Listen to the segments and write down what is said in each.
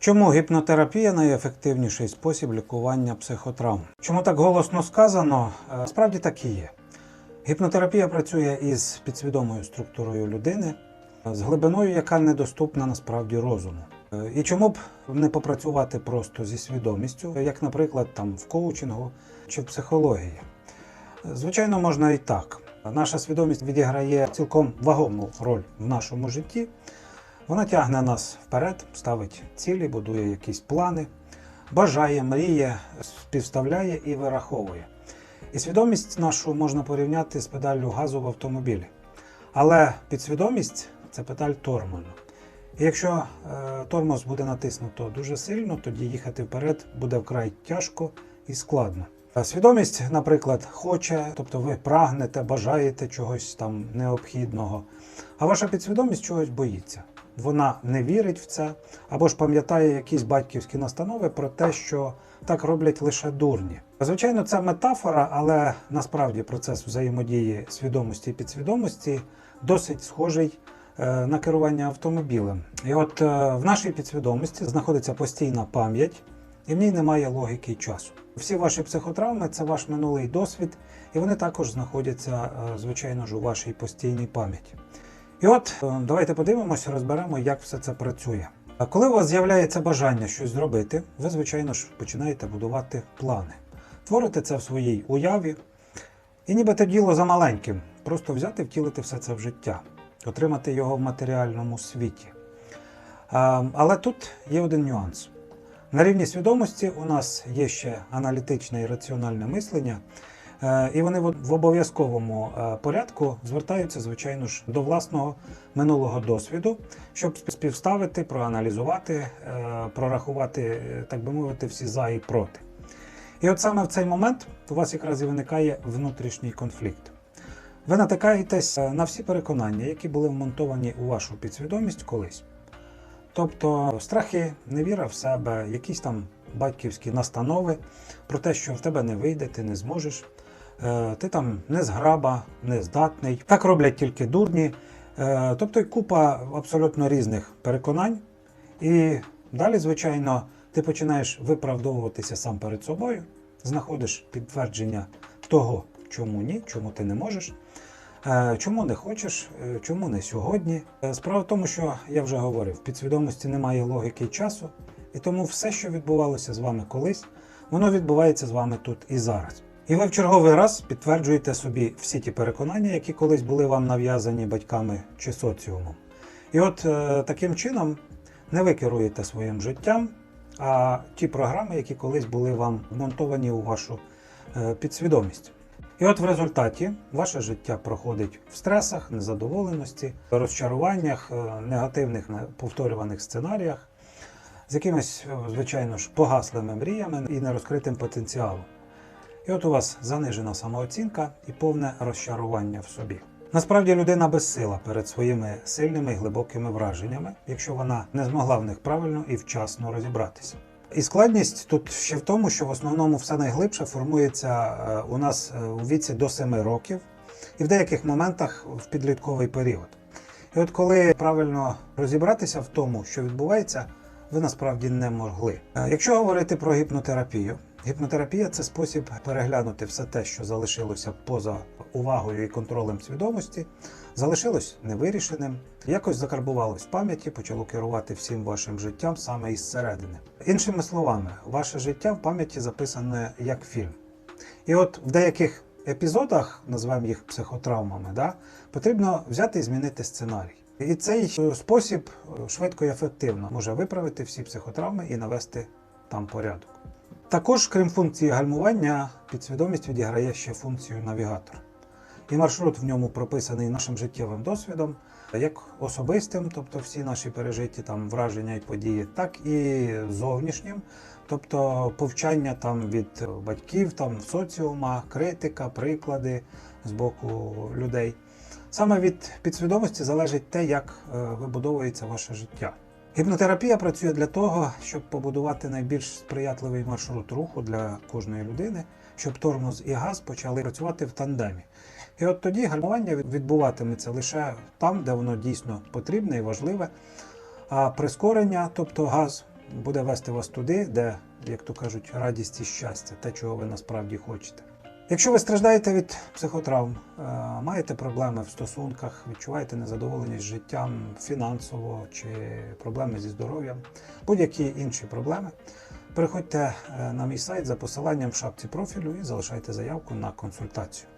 Чому гіпнотерапія найефективніший спосіб лікування психотравм? Чому так голосно сказано? Е, Справді так і є. Гіпнотерапія працює із підсвідомою структурою людини, з глибиною, яка недоступна насправді розуму. Е, І чому б не попрацювати просто зі свідомістю, як, наприклад, там в коучингу чи в психології? Звичайно, можна і так. Наша свідомість відіграє цілком вагому роль в нашому житті. Вона тягне нас вперед, ставить цілі, будує якісь плани, бажає, мріє, співставляє і вираховує. І свідомість нашу можна порівняти з педаллю газу в автомобілі. Але підсвідомість це педаль тормозу. І якщо е, тормоз буде натиснуто дуже сильно, тоді їхати вперед буде вкрай тяжко і складно. Свідомість, наприклад, хоче, тобто ви прагнете, бажаєте чогось там необхідного, а ваша підсвідомість чогось боїться. Вона не вірить в це, або ж пам'ятає якісь батьківські настанови про те, що так роблять лише дурні. Звичайно, це метафора, але насправді процес взаємодії свідомості і підсвідомості досить схожий е, на керування автомобілем. І от е, в нашій підсвідомості знаходиться постійна пам'ять, і в ній немає логіки часу. Всі ваші психотравми це ваш минулий досвід, і вони також знаходяться, е, звичайно ж, у вашій постійній пам'яті. І от е, давайте подивимося, розберемо, як все це працює. Коли у вас з'являється бажання щось зробити, ви, звичайно ж, починаєте будувати плани. Творите це в своїй уяві, і ніби те діло за маленьким, просто взяти, втілити все це в життя, отримати його в матеріальному світі. Але тут є один нюанс. На рівні свідомості у нас є ще аналітичне і раціональне мислення, і вони в обов'язковому е, порядку звертаються, звичайно ж, до власного минулого досвіду, щоб співставити, проаналізувати, е, прорахувати, е, так би мовити, всі за і проти. І от саме в цей момент у вас якраз і виникає внутрішній конфлікт. Ви натикаєтесь е, на всі переконання, які були вмонтовані у вашу підсвідомість колись. Тобто страхи, невіра в себе, якісь там батьківські настанови про те, що в тебе не вийде, ти не зможеш, е, ти там не зграба, не здатний. Так роблять тільки дурні. Е, Тобто купа абсолютно різних переконань. І далі, звичайно, ти починаєш виправдовуватися сам перед собою, знаходиш підтвердження того, чому ні, чому ти не можеш. Е, Чому не хочеш, е, чому не сьогодні? Е, Справа в тому, що я вже говорив, в підсвідомості немає логіки і часу, і тому все, що відбувалося з вами колись, воно відбувається з вами тут і зараз. І ви в черговий раз підтверджуєте собі всі ті переконання, які колись були вам нав'язані батьками чи соціумом. І от е, таким чином не ви керуєте своїм життям, а ті програми, які колись були вам вмонтовані у вашу е, підсвідомість. І от в результаті ваше життя проходить в стресах, незадоволеності, розчаруваннях, е, негативних не- повторюваних сценаріях, з якимись, е, звичайно ж, погаслими мріями і нерозкритим потенціалом. І от у вас занижена самооцінка і повне розчарування в собі. Насправді людина безсила перед своїми сильними і глибокими враженнями, якщо вона не змогла в них правильно і вчасно розібратися. І складність тут ще в тому, що в основному все найглибше формується е, у нас е, у віці до 7 років, і в деяких моментах в підлітковий період. І от коли правильно розібратися в тому, що відбувається, ви насправді не могли. Е, Якщо говорити про гіпнотерапію, гіпнотерапія це спосіб переглянути все те, що залишилося поза увагою і контролем свідомості, залишилось невирішеним, якось закарбувалось в пам'яті, почало керувати всім вашим життям саме із середини. Іншими словами, ваше життя в пам'яті записане як фільм. І от в деяких епізодах, називаємо їх психотравмами, да, потрібно взяти і змінити сценарій. І цей спосіб швидко і ефективно може виправити всі психотравми і навести там порядок. Також, крім функції гальмування, підсвідомість відіграє ще функцію навігатор. І маршрут в ньому прописаний нашим життєвим досвідом, як особистим, тобто всі наші пережиті там враження і події, так і зовнішнім, тобто повчання там від батьків, там соціума, критика, приклади з боку людей. Саме від підсвідомості залежить те, як е, вибудовується ваше життя. Гіпнотерапія працює для того, щоб побудувати найбільш сприятливий маршрут руху для кожної людини, щоб тормоз і газ почали працювати в тандемі. І от тоді гальмування відбуватиметься лише там, де воно дійсно потрібне і важливе. А прискорення, тобто газ, буде вести вас туди, де, як то кажуть, радість і щастя, те, чого ви насправді хочете. Якщо ви страждаєте від психотравм, е, маєте проблеми в стосунках, відчуваєте незадоволеність життям фінансово чи проблеми зі здоров'ям, будь-які інші проблеми, переходьте е, на мій сайт за посиланням в шапці профілю і залишайте заявку на консультацію.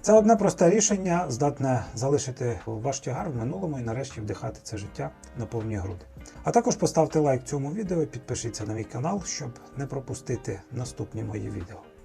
Це одне просте рішення здатне залишити ваш тягар в минулому і нарешті вдихати це життя на повні груди. А також поставте лайк цьому відео підпишіться на мій канал, щоб не пропустити наступні мої відео.